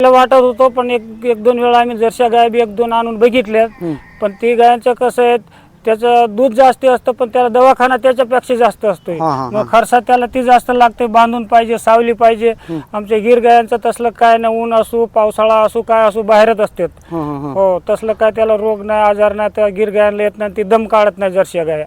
मला वाटत होतो पण एक एक दोन वेळा आम्ही जरशा गाय बी एक दोन आणून बघितल्या हम्म. पण ती गायांचं कसं आहे त्याचं दूध जास्त असतं पण त्याला दवाखाना त्याच्यापेक्षा जास्त असतोय. मग खर्चा त्याला ती जास्त लागते बांधून पाहिजे सावली पाहिजे. आमच्या गिर गायांचं तसलं काय नाही ऊन असू पावसाळा असू काय असू बाहेरच असतात. हो तसलं काय त्याला रोग नाही आजार नाही त्या गिर गायांना येत नाही ती दम काढत नाही जर्शी गाया.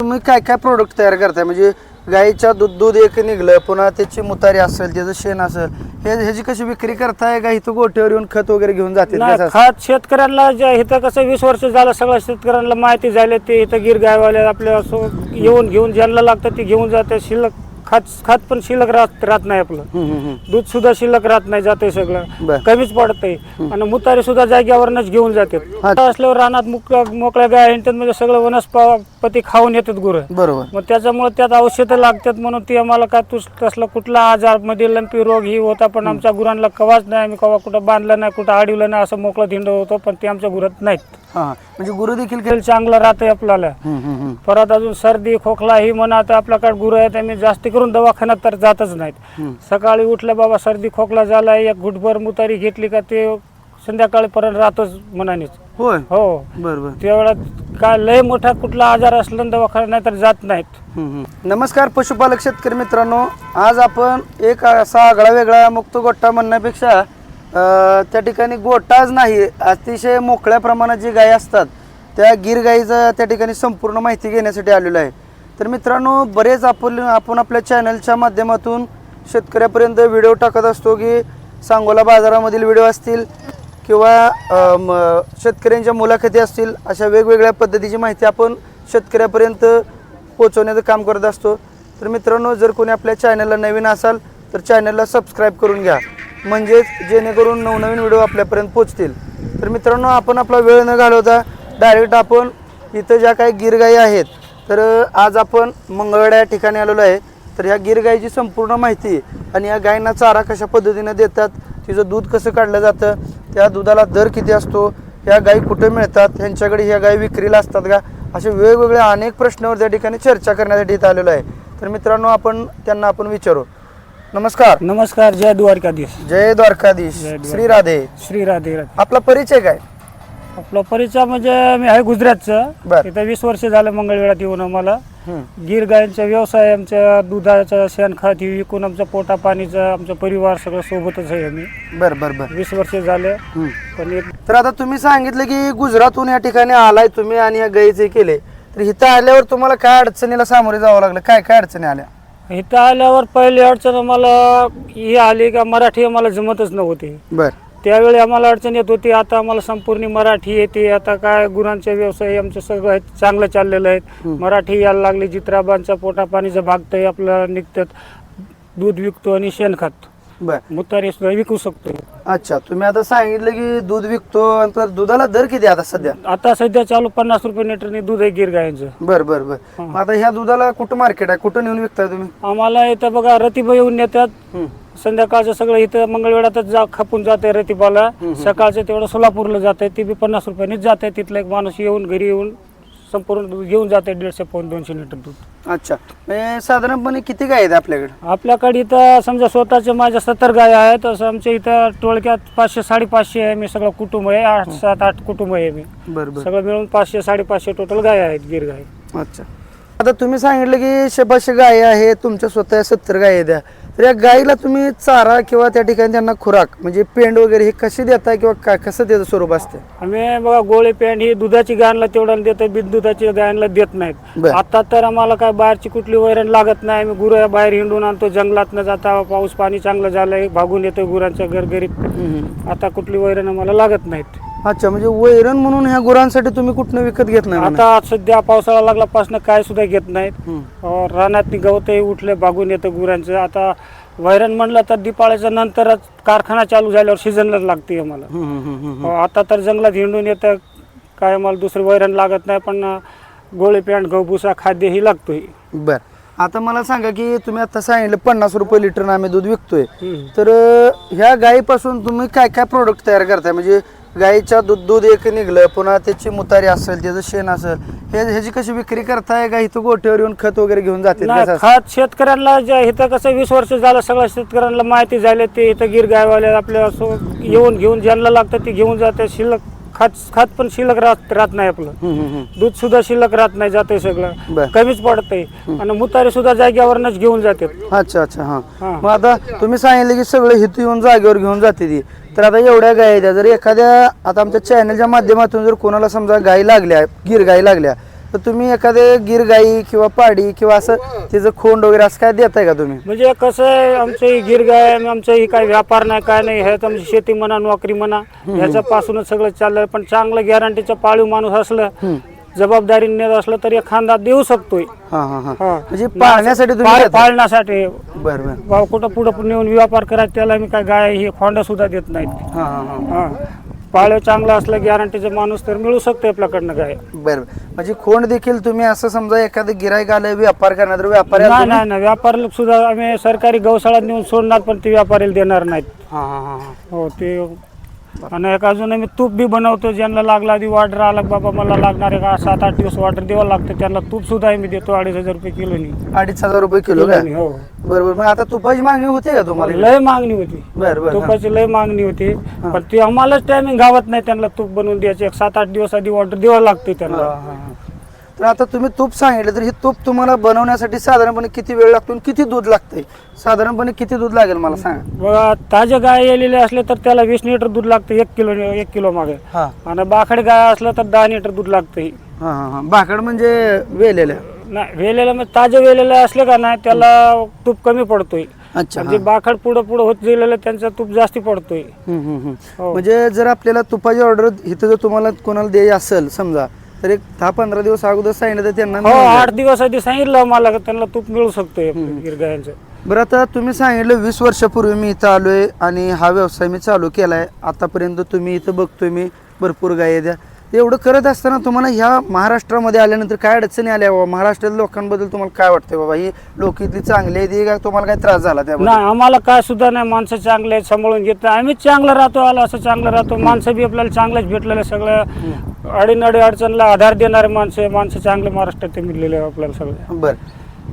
तुम्ही काय काय प्रोडक्ट तयार करताय? म्हणजे गाईच्या दूध दूध एक निघलं पुन्हा त्याची मुतारी असेल त्याचं शेण असेल हे ह्याची कशी विक्री करताय? का इथं गोठ्यावर येऊन खत वगैरे घेऊन जाते नाही खत शेतकऱ्यांना जे इथं कसं वीस वर्ष झालं सगळ्या शेतकऱ्यांना माहिती झाली ते इथं गिर गायवाले आपल्या असं येऊन घेऊन ज्यांना लागतं ते घेऊन जाते शिल्लक खत खत पण शिल्लक राहत राहत नाही आपलं. दूध सुद्धा शिल्लक राहत नाही जाते बर. सगळं कमीच पडतंय. आणि मुतारी सुद्धा जाग्यावरच घेऊन अच्छा. असल्यावर रानात मोकळ्या मोकळ्या गाय हिंडतात म्हणजे सगळं वनस्पती खाऊन येतात गुरं. बरोबर. मग त्याच्यामुळे त्यात औषधं लागतात म्हणून ती आम्हाला काय तुस तसला कुठला आजारमध्ये लंपी रोग ही होता पण आमच्या गुरांना कवाच नाही. आम्ही कवा कुठं बांधलं नाही कुठं अडवलं नाही असं मोकळं धिंड होतं पण ते आमच्या गुरात नाहीत. हा म्हणजे गुरु देखील तेल चांगलं राहतंय आपल्याला. परत अजून सर्दी खोकला ही म्हणा तर आपल्याकडे गुरु आहेत आम्ही जास्त करून दवाखान्यात तर जातच नाहीत. सकाळी उठल्या बाबा सर्दी खोकला झाला एक घुटभर मुतारी घेतली का ते संध्याकाळपर्यंत राहतच मनानेच. होय? हो. बरं बरं. तेवढ्यात काय लय मोठा कुठला आजार असला ना दवाखान्यात नाही तर जात नाहीत. नमस्कार पशुपालक शेतकरी मित्रांनो. आज आपण एक असा आगळा वेगळा मुक्त गोठा म्हणण्यापेक्षा अं, त्या ठिकाणी गोठाच नाही अतिशय मोकळ्या प्रमाणात जी गायी असतात त्या गिर गाईचं त्या ठिकाणी संपूर्ण माहिती घेण्यासाठी आलेलो आहे. तर मित्रांनो बरेच आपण आपण आपल्या चॅनलच्या माध्यमातून शेतकऱ्यापर्यंत व्हिडिओ टाकत असतो की सांगोला बाजारामधील व्हिडिओ असतील किंवा म, शेतकऱ्यांच्या मुलाखती असतील अशा वेगवेगळ्या पद्धतीची माहिती आपण शेतकऱ्यापर्यंत पोहोचवण्याचं काम करत असतो. तर मित्रांनो जर कोणी आपल्या चॅनलला नवीन असाल तर चॅनलला सबस्क्राईब करून घ्या. म्हणजेच जेणेकरून नवनवीन व्हिडिओ आपल्यापर्यंत पोचतील तर मित्रांनो आपण आपला वेळ न घालवता डायरेक्ट आपण इथं ज्या काही गिरगाई आहेत तर आज आपण मंगळवेडा या ठिकाणी आलेलो आहे. तर ह्या गिरगाईची संपूर्ण माहिती आणि या गायींना चारा कशा पद्धतीने देतात तिचं दूध कसं काढलं जातं त्या दुधाला दर किती असतो? ह्या गायी कुठे मिळतात? ह्यांच्याकडे ह्या गायी विक्रीला असतात का? असे वेगवेगळे अनेक प्रश्नावर त्या ठिकाणी चर्चा करण्यासाठी इथं आलेलो आहे. तर मित्रांनो आपण त्यांना आपण विचारू. नमस्कार. नमस्कार जय द्वारकाधीश. जय द्वारकाधीश. श्री राधे. श्री राधे. आपला परिचय काय? आपला परिचय म्हणजे मी आहे गुजरातचं. बर. इथं वीस वर्ष झालं मंगळवेळात येऊन आम्हाला. गिर गायांचा व्यवसाय आमच्या दुधाचं शेणखत ही विकून आमचं पोटा पाणीचं आमचं परिवार सगळं सोबतच आहे आम्ही. बर बर बर. वीस वर्ष झाले. पण एक तर आता तुम्ही सांगितलं की गुजरातहून या ठिकाणी आलाय तुम्ही आणि या गाईचे केले तर इथं आल्यावर तुम्हाला काय अडचणीला सामोरे जावं लागलं? काय काय अडचणी आल्या? इथं आल्यावर पहिली अडचण आम्हाला ही आली का मराठी आम्हाला जमतच नव्हती. बर. त्यावेळी आम्हाला अडचण येत होती आता आम्हाला संपूर्ण मराठी येते आता काय गुरांचा व्यवसाय आमचं सगळं चांगलं चाललेलं आहे मराठी यायला लागली चित्राबांचा पोटा पाणीचं भागतंय आपलं निघतात दूध विकतो आणि शेणखत बर. मुतारी सुद्धा विकू शकतो. अच्छा तुम्ही आता सांगितलं की दूध विकतो आणि तर दुधाला दर किती आता सध्या? आता सध्या चालू पन्नास रुपये लिटरने दूध आहे गिर गायांचं. बर बर बर. मग आता ह्या दुधाला कुठं मार्केट आहे? कुठं नेऊन विकताय तुम्ही? आम्हाला इथं बघा रतिबा येऊन नेतात. हं. संध्याकाळचं सगळं इथं मंगळवेळातच जा खपून जाते रतिबाला. सकाळचं तेवढं सोलापूरला जाते ते बी पन्नास रुपयानेच जाते तिथला एक माणूस येऊन घरी येऊन संपूर्ण घेऊन जाते दीडशे पाऊन दोनशे लिटर दूध. अच्छा. म्हणजे साधारणपणे किती गाय आहेत आपल्याकडे? आपल्याकडे इथं समजा स्वतःचे माझ्या सत्तर गाय आहेत तसं आमच्या इथं टोळक्यात पाचशे साडेपाचशे आहे मी सगळं कुटुंब आहे. आठ सात आठ कुटुंब आहे मी. बर बर. सगळं मिळून पाचशे साडेपाचशे टोटल गाय आहेत गिर गाय. अच्छा. आता तुम्ही सांगितलं की शे गाय आहे तुमच्या स्वतः सत्तर गाय द्या तर या गायीला तुम्ही चारा किंवा त्या ठिकाणी त्यांना खुराक म्हणजे पेंड वगैरे हे कशी देताय किंवा काय कसं त्याचं स्वरूप असते आम्ही बघा गोळे पॅन्ट ही दुधाची गायला तेवढ्याला देतो बिन दुधाची गायला देत नाहीत. बर. आता तर आम्हाला काय बाहेरची कुठली वैरण लागत नाही आम्ही गुरं बाहेर हिंडून आणतो जंगलात न जाता पाऊस पाणी चांगलं झालंय भागून येतो गुरांच्या गरगरीत आता कुठली वैरण आम्हाला लागत नाहीत. अच्छा म्हणजे वैरण म्हणून ह्या गुरांसाठी तुम्ही कुठनं विकत घेत नाही म्हणा? आता सध्या पावसाळा लागल्यापासून काय सुद्धा घेत नाहीत हम्म. अं, रानात गवतही उठले भागून येतं गुरांचं आता वैरण म्हणलं तर दिपाळीच्या नंतरच कारखाना चालू झाल्यावर सीझनलाच लागते आम्हाला हम्म, हम्म, हम्म, हम्म. अं, आता तर जंगलात हिंडून येतं काय आम्हाला दुसरं वैरण लागत नाही पण अं, गोळे पॅन्ट गहू भुसा खाद्य ही लागतोय बर आता मला सांगा की तुम्ही आता सांगितलं पन्नास रुपये लिटर आम्ही दूध विकतोय. तर अं, ह्या गायीपासून तुम्ही काय काय प्रोडक्ट तयार करताय म्हणजे गाईच्या दूध दूध एक निघलं पुन्हा त्याची मुतारी असेल त्याचं शेण असेल हे ह्याची कशी विक्री करताय? का इथं गोठ्यावर येऊन खत वगैरे घेऊन जाते नाही खत शेतकऱ्यांना जे इथं कसं वीस वर्ष झालं सगळ्या शेतकऱ्यांना माहिती झाली ते इथं गिर गायवाले आपल्या सो- येऊन घेऊन ज्यांना लागतं ते घेऊन जाते शिल्लक खत खत पण शिल्लक राहत राहत नाही आपलं. दूध सुद्धा शिल्लक राहत नाही जाते बर. सगळं कमीच पडतंय. आणि मुतारी सुद्धा जाग्यावरनच घेऊन जाते अच्छा अच्छा हा. हा. मग आता तुम्ही सांगितलं की सगळं हिथं येऊन जागेवर घेऊन जाते ती. तर आता एवढ्या गाय आहेत. जर एखाद्या आता आमच्या चॅनलच्या माध्यमातून जर कोणाला समजा गाय लागल्या गिर गाय लागल्या तर तुम्ही एखादे गिर गाई किंवा पाडी किंवा असं तिचं खोंड वगैरे असं काय देताय का तुम्ही? म्हणजे कसं आहे आमचं ही गिर गाय आमचं ही काही व्यापार नाही काय नाही ह्यात आमची शेती म्हणा नोकरी म्हणा ह्याच्यापासूनच सगळं चाललंय. पण चांगलं गॅरंटीचं पाळीव माणूस असलं जबाबदारी नेत असलं तर एखादा देऊ शकतोय. हा हा हा. हा. म्हणजे पाळण्यासाठी तुम्ही पाळ-? पाळण्यासाठी. बरं बरं. भाऊ कुठं पुढं नेऊन व्यापार करायचा त्याला मी काय गाय ही खोंडा सुद्धा देत नाहीत. हा हा हा. हा. पाळीव चांगलं असलं गॅरंटीचं माणूस तर मिळू शकतो आपल्याकडनं गाय. बरं म्हणजे खोंड देखील तुम्ही असं समजा एखादं गिरायक आलं व्यापार करणार तर व्यापारी नाही नाही नाही. व्यापारी सुद्धा आम्ही सरकारी गौशाळात नेऊन सोडणार पण ते व्यापारीला देणार नाहीत. हा हा हा हा. हो ते आणि एक अजून आम्ही तूप बी बनवतो ज्यांना लागला आधी ऑर्डर आला बाबा मला लागणार आहे का? सात आठ दिवस ऑर्डर द्यावं लागतं त्यांना तूप सुद्धा आम्ही देतो अडीच हजार रुपये किलोनी अडीच हजार रुपये किलो का हो. बरोबर मग आता तुपाची मागणी होते का तुम्हाला? लय मागणी होती. बरं बरं. हा. तुपाची लय मागणी होती. पण ती आम्हालाच टायमिंग गावत नाही त्यांना तूप बनवून द्यायचे. एक सात आठ दिवस आधी ऑर्डर द्यावं लागते त्यांना. तर आता तुम्ही तूप सांगितलं तर हे तूप तुम्हाला बनवण्यासाठी साधारणपणे किती वेळ लागतो आणि किती दूध लागतंय? साधारणपणे किती दूध लागेल मला सांगा. बघा ताजे गाय येलेले असले तर त्याला वीस लिटर दूध लागतं एक किलो एक किलो मागे. हा. आणि बाखड गाय असलं तर दहा लिटर दूध लागतं हा हा हा. भाकड म्हणजे वेलेल्या? नाही वेलेलं म्हणजे ताजे वेलेले असले का नाही त्याला तूप कमी पडतोय. अच्छा म्हणजे बाखड पुढं पुढं होत गेलेलं त्यांचा तूप जास्ती पडतोय. हम्म, हम्म, हम्म. हो. म्हणजे जर आपल्याला तुपाची ऑर्डर इथं जर तुम्हाला कोणाला द्यायची असेल समजा तर एक दहा पंधरा दिवस अगोदर सांगितलं तर त्यांना हो. आठ दिवस आधी सांगितलं मला का त्यांना तूप मिळू शकतोय गिरगायांचं बरं आता तुम्ही सांगितलं वीस वर्षापूर्वी मी इथं आलोय आणि हा व्यवसाय मी चालू केलाय. आतापर्यंत तुम्ही इथं बघतोय मी भरपूर गाय द्या एवढं करत असताना तुम्हाला ह्या महाराष्ट्रामध्ये आल्यानंतर काय अडचणी आल्या बाबा? महाराष्ट्रातील लोकांबद्दल तुम्हाला काय वाटतंय बाबा? ही लोक इथली चांगली आहेत ही का तुम्हाला काय त्रास झाला त्याबद्दल? नाही आम्हाला काय सुद्धा नाही. माणसं चांगले आहेत सांभाळून घेत नाही. आम्हीच चांगलं राहतो आला असं चांगलं राहतो. माणसं बी आपल्याला चांगलंच भेटलेलं आहे. सगळं. अडीनडी अडचणला आधार देणारे माणसं आहे. माणसं चांगले महाराष्ट्रात मिळलेले आहे आपल्याला सगळं. बर.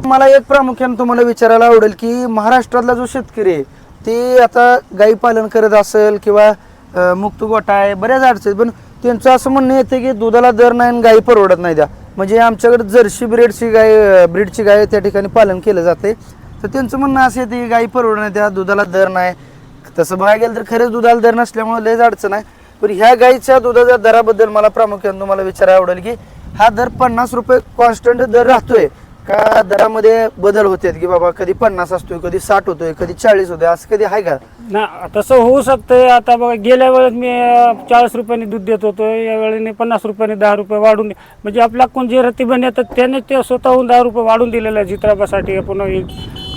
मला एक प्रामुख्याने तुम्हाला विचारायला आवडेल की महाराष्ट्रातला जो शेतकरी आहे ते आता गाई पालन करत असेल किंवा अं, मुक्त गोठा आहे बऱ्याच अडचणी पण त्यांचं असं म्हणणं येतं की दुधाला दर नाही आणि गाई परवडत नाही द्या. म्हणजे आमच्याकडे जर्सी ब्रीडची गाय ब्रीडची गाय त्या ठिकाणी पालन केलं जाते. तर त्यांचं म्हणणं असं येतं की गाई परवडत नाही द्या दुधाला दर नाही. तसं बघायला गेलं तर खरंच दुधाला दर नसल्यामुळे लयच अडचण आहे. पण ह्या गाईच्या दुधाच्या दराबद्दल मला प्रामुख्याने तुम्हाला विचारायला आवडेल की हा दर पन्नास रुपये कॉन्स्टंट दर राहतोय. का दरामध्ये बदल होतात की बाबा कधी पन्नास असतोय कधी साठ होतोय कधी चाळीस होतोय असं कधी आहे का? ना तसं होऊ शकतंय. आता बघा गेल्या वेळेस मी चाळीस रुपयाने दूध देत होतो. या वेळेने पन्नास रुपयाने दहा रुपये वाढून म्हणजे आपल्या कोण जे रतीबन येतात त्याने ते स्वतःहून दहा रुपये वाढून दिलेलं आहे जित्राबासाठी आपण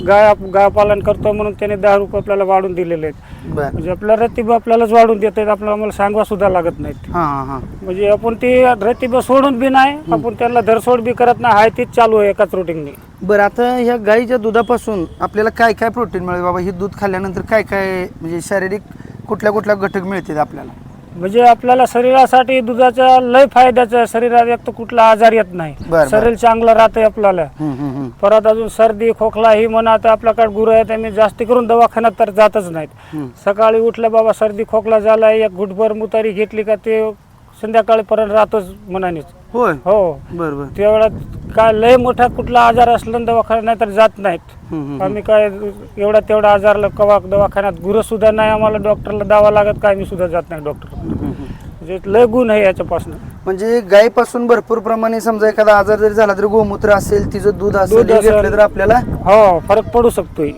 गाय गाय पालन करतो म्हणून त्याने दहा रुपये आपल्याला वाढून दिलेले आहेत. बर. म्हणजे आपल्या रतीबा आपल्यालाच वाढून देत आहेत आपल्याला आम्हाला सांगवा सुद्धा लागत नाहीत. हा हा हा. म्हणजे आपण ती रतीबा सोडून बी नाही आपण त्यांना धरसोड बी करत नाही हाय तीच चालू आहे एकाच रुटीनने बरं आता ह्या गाईच्या दुधापासून आपल्याला काय काय प्रोटीन मिळेल बाबा? हे दूध खाल्ल्यानंतर काय काय म्हणजे शारीरिक कुठल्या कुठल्या घटक मिळतील आपल्याला? म्हणजे आपल्याला शरीरासाठी दुधाचा लय फायद्याचा आहे. शरीरात एक तर कुठला आजार येत नाही बरं. शरीर चांगलं राहतंय आपल्याला हम्म, हम्म, हम्म. परत अजून सर्दी खोकला ही म्हणा तर आपल्याकडे गुरु आहेत आम्ही जास्ती करून दवाखान्यात तर जातच नाहीत हम्म. सकाळी उठलं बाबा सर्दी खोकला झाला एक गुटभर मुतारी घेतली का ते संध्याकाळीपर्यंत राहतोच मनानेच. होय? हो. बरं बरं. तेवढ्यात काय लय मोठा कुठला आजार असला ना दवाखान्यात नाही तर जात नाहीत. आम्ही काय एवढा तेवढा आजार कवा दवाखान्यात गुरं सुद्धा नाही आम्हाला डॉक्टरला दावा लागत काय आम्ही सुद्धा जात नाही डॉक्टर. म्हणजे लय गुण आहे याच्यापासून. म्हणजे गायीपासून भरपूर प्रमाणे समजा एखादा आजार जरी झाला तरी गोमूत्र असेल तिचं दूध असेल दूध हे असेल. घेतलं तर आपल्याला हो फरक पडू शकतोय.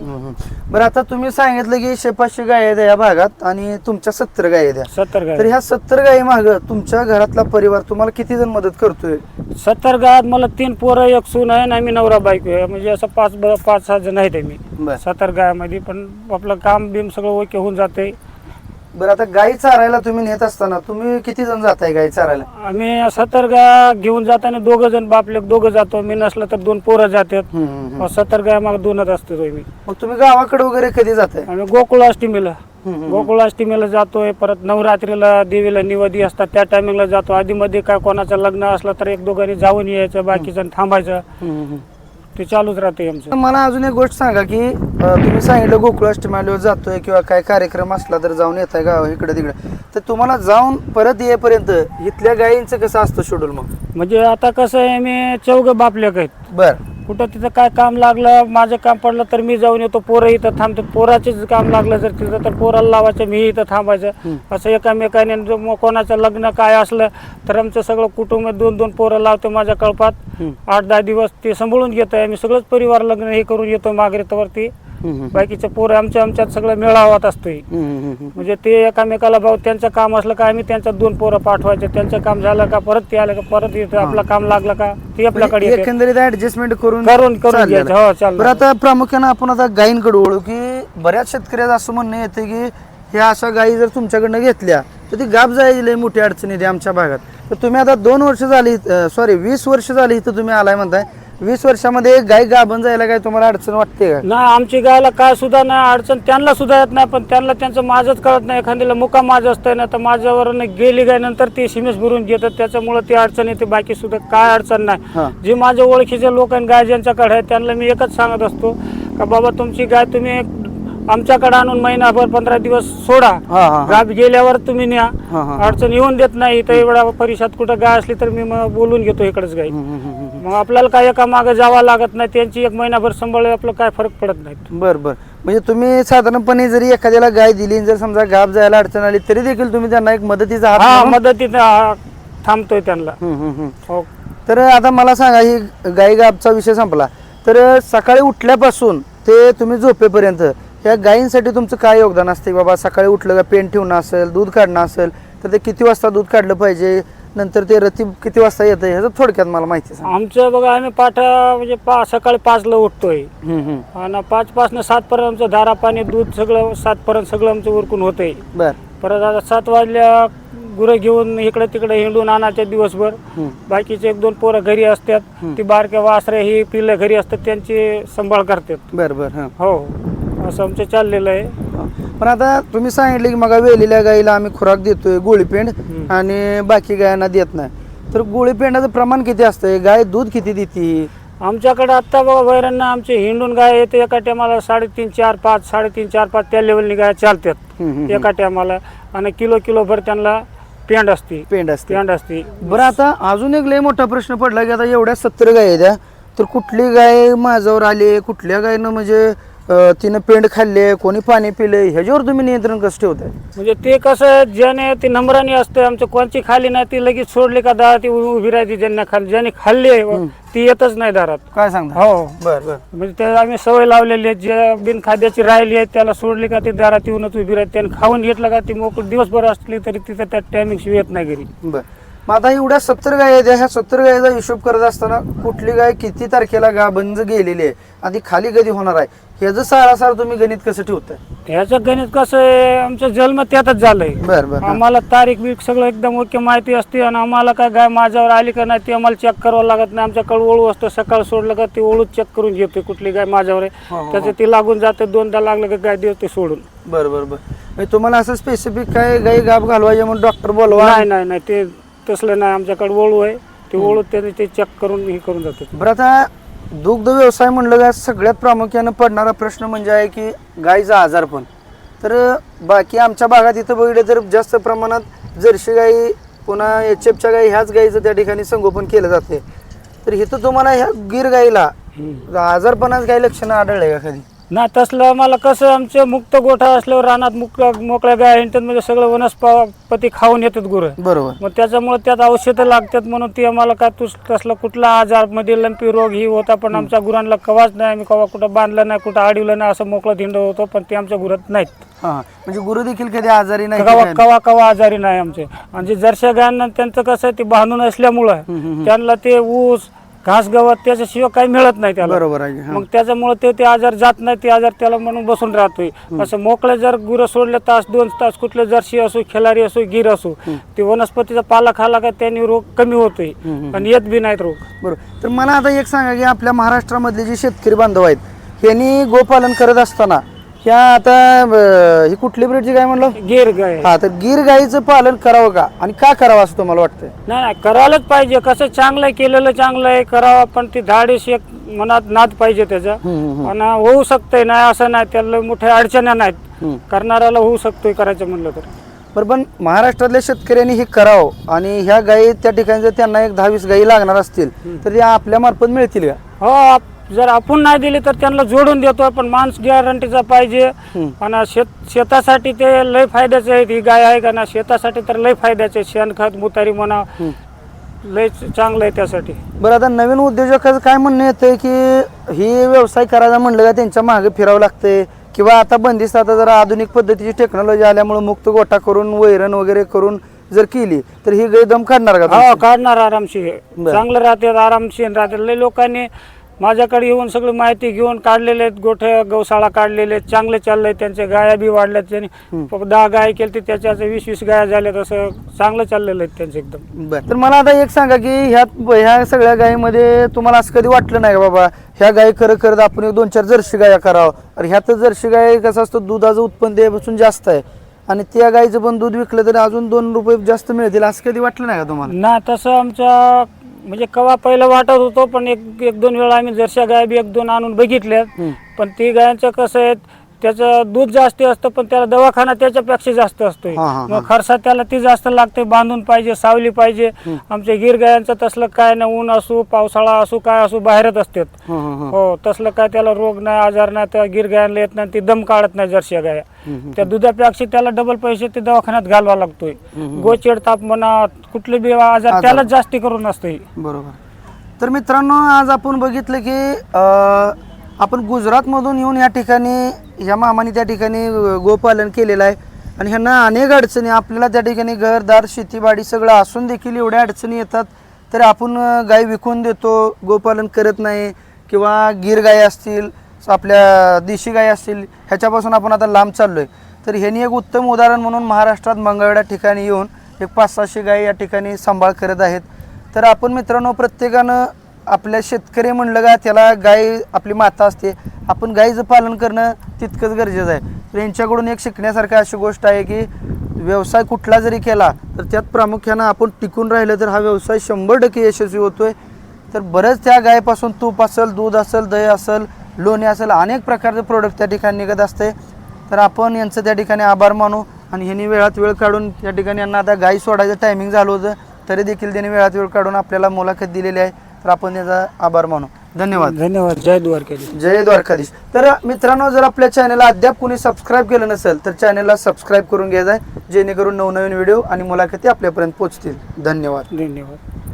बरं आता तुम्ही सांगितलं की शेपाचशे गाय आहेत या भागात आणि तुमच्या सत्तर गाय आहेत. सत्तर तर गाय ह्या सत्तर गायी माग तुमच्या घरातला परिवार तुम्हाला किती जण मदत करतोय? सत्तर गावात मला तीन पोरं एक सून आहे आणि आम्ही नवरा बायको आहे. म्हणजे असं पाच पाच सहा जण आहेत आम्ही. बर. सत्तर गायामध्ये पण आपलं काम बिम सगळं ओके होऊन जाते बरं आता गाई चारायला तुम्ही नेत असताना तुम्ही किती जण जाताय गाई चारायला? आम्ही सत्तर गाय घेऊन जाताना दोघं जण बापले दोघं जातो. मी नसलं तर दोन पोरं जातात. हम्म, मग दोनच असतो आम्ही मग तुम्ही गावाकडे वगैरे कधी जाताय? आम्ही गोकुळ अष्टमीला गोकुळाष्टमीला जातोय. परत नवरात्रीला देवीला निवदी असतात. त्या टायमिंगला जातो. आधी मध्ये काय कोणाचं लग्न असलं तर एक दोघांनी जाऊन यायचं बाकीचं थांबायचं. ते चालूच राहते आमचं. मला अजून एक गोष्ट सांगा की अं, तुम्ही सांगितलं गोकुळाष्टमीला जातोय किंवा काय कार्यक्रम असला तर जाऊन येताय गाव इकडे तिकडे. तर तुम्हाला जाऊन परत येईपर्यंत इथल्या गायींचं कसं असतं शेड्यूल मग? म्हणजे आता कसं आहे मी चौघ बापलेक आहेत. बर. कुठं तिथं काय काम लागलं माझं काम पडलं तर मी जाऊन येतो पोरं इथं थांबतो पोराचेच काम लागलं जर तिथं तर पोराला लावायचं मी इथं थांबायचं. असं एकामेकाने मग कोणाचं लग्न काय असलं तर आमचं सगळं कुटुंब दोन दोन पोरं लावतो माझ्या कळपात. आठ दहा दिवस ते सांभाळून घेतोय आम्ही. सगळंच परिवार लग्न हे करून येतो मागरेतावरती बाकीचे पोरं आमच्या आमच्यात सगळं मेळावात असतोय. म्हणजे ते एकामेकाला भाऊ त्यांचं काम असलं का आम्ही त्यांच्यात दोन पोरं पाठवायचे. त्यांचं काम झालं का परत ते आलं का परत येतं. आपलं काम लागलं का ते आपल्याकडे येते. एकंदरीत ऍडजस्टमेंट करून करून करून घ्यायचं. हो चाललं बरं आता प्रामुख्यानं आपण आता गायींकडे वळू की बऱ्याच शेतकऱ्याचं असं म्हणणं येतं की ह्या अशा गायी जर तुमच्याकडनं घेतल्या तर ती गाप जायची लई मोठी अडचण येते आमच्या भागात. तर तुम्ही आता दोन वर्ष झाली सॉरी वीस वर्ष झाली इथं तुम्ही आलाय म्हणताय. वीस वर्षामध्ये एक गाय गाभण जायला काय तुम्हाला अडचण वाटते का? नाही आमची गायला काय सुद्धा नाही अडचण त्यांना सुद्धा येत नाही पण त्यांना त्यांचं माझंच कळत नाही. एखाद्याला मुका माझं असतं ना तर माझ्यावर गेली गाय नंतर ते सिमेस भरून घेतात. त्याच्यामुळे ती अडचण येते बाकी सुद्धा काय अडचण. नाही. जे माझ्या ओळखीचे लोक आणि गाय ज्यांच्याकडे आहेत त्यांना मी एकच सांगत असतो का बाबा तुमची गाय तुम्ही आमच्याकडे आणून महिनाभर पंधरा दिवस सोडा. गाव गेल्यावर तुम्ही न्या. अडचण येऊन देत नाही तर एवढ्या परिषद कुठं गाय असली तर मी बोलून घेतो इकडेच गाय. मग आपल्याला काय एका मागे जावं लागत नाही त्यांची एक महिनाभर सांभाळले आपलं काय फरक पडत नाही. बर बर. म्हणजे तुम्ही साधारणपणे जरी एखाद्याला गाय दिली जर समजा गाप जायला अडचण आली तरी देखील तुम्ही त्यांना एक मदतीचा हा हा, थांबतोय त्यांना. हो. तर आता मला सांगा ही गाई गाबचा विषय संपला. तर सकाळी उठल्यापासून ते तुम्ही झोपेपर्यंत या गायींसाठी तुमचं काय योगदान असते बाबा सकाळी उठलं का पेन ठेवणं असेल दूध काढणं असेल तर ते किती वाजता दूध काढलं पाहिजे? नंतर ते रती किती वाजता येतं ह्याचं थोडक्यात मला माहिती सांग. आमचं बघा आम्ही पाठ म्हणजे पा सकाळी पाचला उठतोय. हम्म, हम्म. आणि पाच पाचनं सात पर्यंत आमचं धारा पाणी दूध सगळं सात पर्यंत सगळं आमचं उरकून होतंय. बर. परत आता सात वाजल्या गुरं घेऊन इकडे तिकडे हिंडून आणायचे दिवसभर. हम्म. बाकीचे एक दोन पोरं घरी असतात. ती बारक्या वासरे ही पिल्लं घरी असतात त्यांची सांभाळ करतात. बर बर हां. हो. असं आमचं चाललेलं आहे. पण आता तुम्ही सांगितले की मग वेलेल्या गाईला आम्ही खुराक देतोय गोळीपेंड आणि बाकी गायांना देत नाही. तर गोळीपेंडाचं प्रमाण किती असतंय? गाय दूध किती देते? आमच्याकडे आत्ता बघा वैरांना आमचे हिंडून गाय येते एका टायमाला साडेतीन चार पाच साडेतीन चार पाच त्या लेवलनी गाय चालतात. एका टायमाला आणि किलो किलो भर त्यांना पेंड असते. पेंड असते. पेंड असते. बरं आता अजून एक लय मोठा प्रश्न पडला की आता एवढ्या सत्तर गाय त्या, तर कुठली गाय माझ्यावर आली? कुठल्या गायनं म्हणजे अं, तिनं पेंड खाल्ले कोणी पाणी पिले ह्याच्यावर तुम्ही नियंत्रण कसं ठेवताय? म्हणजे ते कसं ज्याने ती नंबराने असते आमचं कोणची खाली नाही ती लगेच सोडली का दारात ती उ- उभी राहते ज्यांना खाली ज्याने खाल्ली आहे, ती येतच नाही दारात. काय सांगता? हो. बर बर. म्हणजे ते आम्ही सवय लावलेली आहे जे बिन खाद्याची राहिली आहे त्याला सोडली का ती दारात येऊनच उभी राहते त्याने खाऊन घेतलं का ती मोकळ दिवसभर असली तरी तिथं त्या टायमिंग येत नाही घरी. बर. मग आता एवढ्या सत्तर गाय आहेत ह्या सत्तर गायचा हिशोब करत असताना कुठली गाय किती तारखेला गाबंज गेलेली आहे? आणि ती खाली कधी होणार आहे? ह्याचं सारासार तुम्ही गणित कसं ठेवताय? ह्याचं गणित कसं आहे आमचं जन्म त्यातच झालंय. बर बर हां. आम्हाला तारीख बीक सगळं एकदम ओके माहिती असते आणि आम्हाला काय गाय माझ्यावर आली का नाही ती आम्हाला चेक करावं लागत नाही. आमच्याकडे ओळू असतो सकाळ सोडलं का ती ओळू चेक करून घेते कुठली गाय माझ्यावर हो, आहे हो. त्याचं ती लागून जाते दोनदा लागलं का गाय देते सोडून. बर बर बर. म्हणजे तुम्हाला असं स्पेसिफिक काय गाई गाब घालवायचे म्हणून डॉक्टर बोलवा? नाही नाही नाही. ते तसलं नाही. आमच्याकडे ओळू आहे. ते ओळू त्याने ते चेक करून हे करून जाते बरं आता दुग्ध व्यवसाय म्हणलं का सगळ्यात प्रामुख्यानं पडणारा प्रश्न म्हणजे आहे की गायीचा आजारपण तर बाकी आमच्या भागात इथं बघितलं तर जास्त प्रमाणात जर्सी गाई पुन्हा एच एफच्या गाई ह्याच गाईचं त्या ठिकाणी संगोपन केलं जाते तर इथं तुम्हाला ह्या गिर गाईला आजारपणाच काही लक्षणं आढळले का कधी? नाही तसलं मला कसं आमचे मुक्त गोठा असल्यावर रानात मुक्त मोकळ्या गाय हिंडतात म्हणजे सगळं वनस्पती खाऊन येतात गुरं. बरोबर. मग त्याच्यामुळे त्यात औषधं लागतात म्हणून ती आम्हाला काय तुस तसला कुठला आजारमध्ये लंपी रोग ही होता पण आमच्या गुरांना कवाच नाही आम्ही कवा कुठं बांधलं नाही कुठं अडवलं नाही असं मोकळं धिंड होतो पण ते आमच्या गुरात नाहीत. हां म्हणजे गुरु देखील कधी आजारी नाही कवा काय कवा कवा आजारी नाही आमचे. आणि जे जरशा गायांना त्यांचं कसं आहे ते बांधून असल्यामुळं त्यांना ते ऊस घास गवत त्याच्याशिवाय काही मिळत नाही त्याला. बरोबर आहे हां. मग त्याच्यामुळे ते ते आजार जात नाही ते आजार त्याला म्हणून बसून राहतोय. असं मोकळे जर गुरं सोडले तास दोन तास कुठले जर्सी असो खिलारी असो गिर असो ते वनस्पतीचा पाला खाला का त्यांनी रोग कमी होतोय. आणि येत बी नाहीत रोग. बरोबर. तर मला आता एक सांगा की आपल्या महाराष्ट्रामधले जे शेतकरी बांधव आहेत यांनी गोपालन करत असताना ह्या आता अं, ही कुठली ब्रीडची गाय म्हणलो? गिर गाय. हा तर गीर गाईचं पालन करावं का? आणि का करावं असं तुम्हाला वाटतंय? नाही नाही करायलाच पाहिजे. कसं चांगलं आहे केलेलं चांगलं आहे करावं पण ती धाडीस एक मनात नाद पाहिजे त्याचा. हम्म, आणि होऊ शकतंय नाही असं नाही. त्याला मोठ्या अडचणी नाहीत. हम्म. करणाऱ्याला होऊ शकतोय करायचं म्हणलं तर. बरं पण महाराष्ट्रातल्या शेतकऱ्यांनी हे करावं आणि ह्या गायी त्या ठिकाणी जर त्यांना एक दहा वीस गायी लागणार असतील तर त्या आपल्या मार्फत मिळतील का? हो आप- जर आपण नाही दिली तर त्यांना जोडून देतो पण माणूस गॅरंटीचा पाहिजे. आणि शेत शेतासाठी ते लय फायद्याचे आहेत. ही गाय आहे का ना शेतासाठी तर लय फायद्याचे आहे. शेणखत मुतारी म्हणा. लय चांगलं आहे त्यासाठी. बरं आता नवीन उद्योजकाचं काय म्हणणं येतंय की ही व्यवसाय करायचा म्हणलं का त्यांच्या मागे फिरावं लागतंय? किंवा आता बंदिस्त आता जरा आधुनिक पद्धतीची टेक्नॉलॉजी आल्यामुळे मुक्त गोटा करून वैरण वगैरे करून जर केली तर ही गाय दम काढणार का हो? काढणार आरामशीर. बरं. चांगलं राहते आरामशीर राहते. लय लोकांनी माझ्याकडे येऊन सगळी माहिती घेऊन काढलेले आहेत गोठे गौशाळा काढलेले आहेत चांगले चाललंय त्यांचे गाया बी वाढल्यात त्यांनी दहा गाय केली तर त्याच्यात वीस वीस गाया झाल्यात असं चांगलं चाललेलं आहे त्यांचं एकदम. बरं तर मला आता एक सांगा की ह्यात ह्या सगळ्या गायीमध्ये तुम्हाला असं कधी वाटलं नाही का बाबा ह्या गायी खरं करत आपण एक दोन चार जर्सी गाया करावं? आणि ह्यात जर्सी गाय कसं असतं दुधाचं उत्पन्न त्यापासून जास्त आहे. आणि त्या गायीचं पण दूध विकलं तरी अजून दोन रुपये जास्त मिळतील असं कधी वाटलं नाही का तुम्हाला? ना तसं आमच्या म्हणजे कवा पहिलं वाटत होतो पण एक एक दोन वेळा आम्ही जरशा गाय बी एक दोन आणून बघितल्यात. पण ती गायांचं कसं आहे त्याचं दूध जास्त असतं पण त्याला दवाखाना त्याच्यापेक्षा जास्त असतोय. हा, हा, मग खर्चा त्याला ती जास्त लागते बांधून पाहिजे सावली पाहिजे. आमच्या गिर गायांचं तसलं काय नाही ऊन असू पावसाळा असू काय असू बाहेरच असतात. हं, हं, हं. हो तसलं काय त्याला रोग नाही आजार नाही त्या गिर गायांना येत नाही ती दम काढत नाही जर्सी गाया. त्या दुधापेक्षा त्याला डबल पैसे ते दवाखान्यात घालवा लागतोय. गोचेड ताप म्हणा कुठले बी आजार त्याला जास्ती करून असतोय. बरोबर. तर मित्रांनो आज आपण बघितलं की अं, आपण गुजरातमधून येऊन या ठिकाणी या मामाने त्या ठिकाणी गोपालन केलेलं आहे. आणि ह्यांना अनेक अडचणी आपल्याला त्या ठिकाणी घरदार शेतीबाडी सगळं असून देखील एवढ्या अडचणी येतात. तर आपण अं, गाय विकून देतो गोपालन करत नाही. किंवा गिर गाय असतील आपल्या देशी गाय असतील ह्याच्यापासून आपण आता लांब चाललो आहे तर ह्यांनी एक उत्तम उदाहरण म्हणून महाराष्ट्रात मंगळवेढा ठिकाणी येऊन एक पाच सहाशे गाय या ठिकाणी सांभाळ करत आहेत. तर आपण मित्रांनो प्रत्येकानं आपल्या शेतकरी म्हणलं का त्याला गाय आपली माता असते. आपण गायीचं पालन करणं तितकंच गरजेचं आहे. तर यांच्याकडून एक शिकण्यासारखी अशी गोष्ट आहे की व्यवसाय कुठला जरी केला तर त्यात प्रामुख्यानं आपण टिकून राहिलं तर हा व्यवसाय शंभर टक्के यशस्वी होतोय. तर बरंच त्या गायपासून तूप असेल दूध असेल दही असेल लोणी असेल अनेक प्रकारचे प्रोडक्ट त्या ठिकाणी निघत असते. तर आपण यांचं त्या ठिकाणी आभार मानू आणि ह्यांनी वेळात वेळ काढून त्या ठिकाणी यांना आता गायी सोडायचं टायमिंग झालं होतं तरी देखील त्यांनी वेळात वेळ काढून आपल्याला मुलाखत दिलेली आहे. तर आपण याचा आभार मानू. धन्यवाद. धन्यवाद. जय द्वारकेली जय द्वारकाधीश. तर मित्रांनो जर आपल्या चॅनलला अद्याप कोणी सबस्क्राईब केलं नसेल तर चॅनलला सबस्क्राईब करून घ्यायचं आहे जेणेकरून नवनवीन व्हिडिओ आणि मुलाखती आपल्यापर्यंत पोहोचतील. धन्यवाद. धन्यवाद.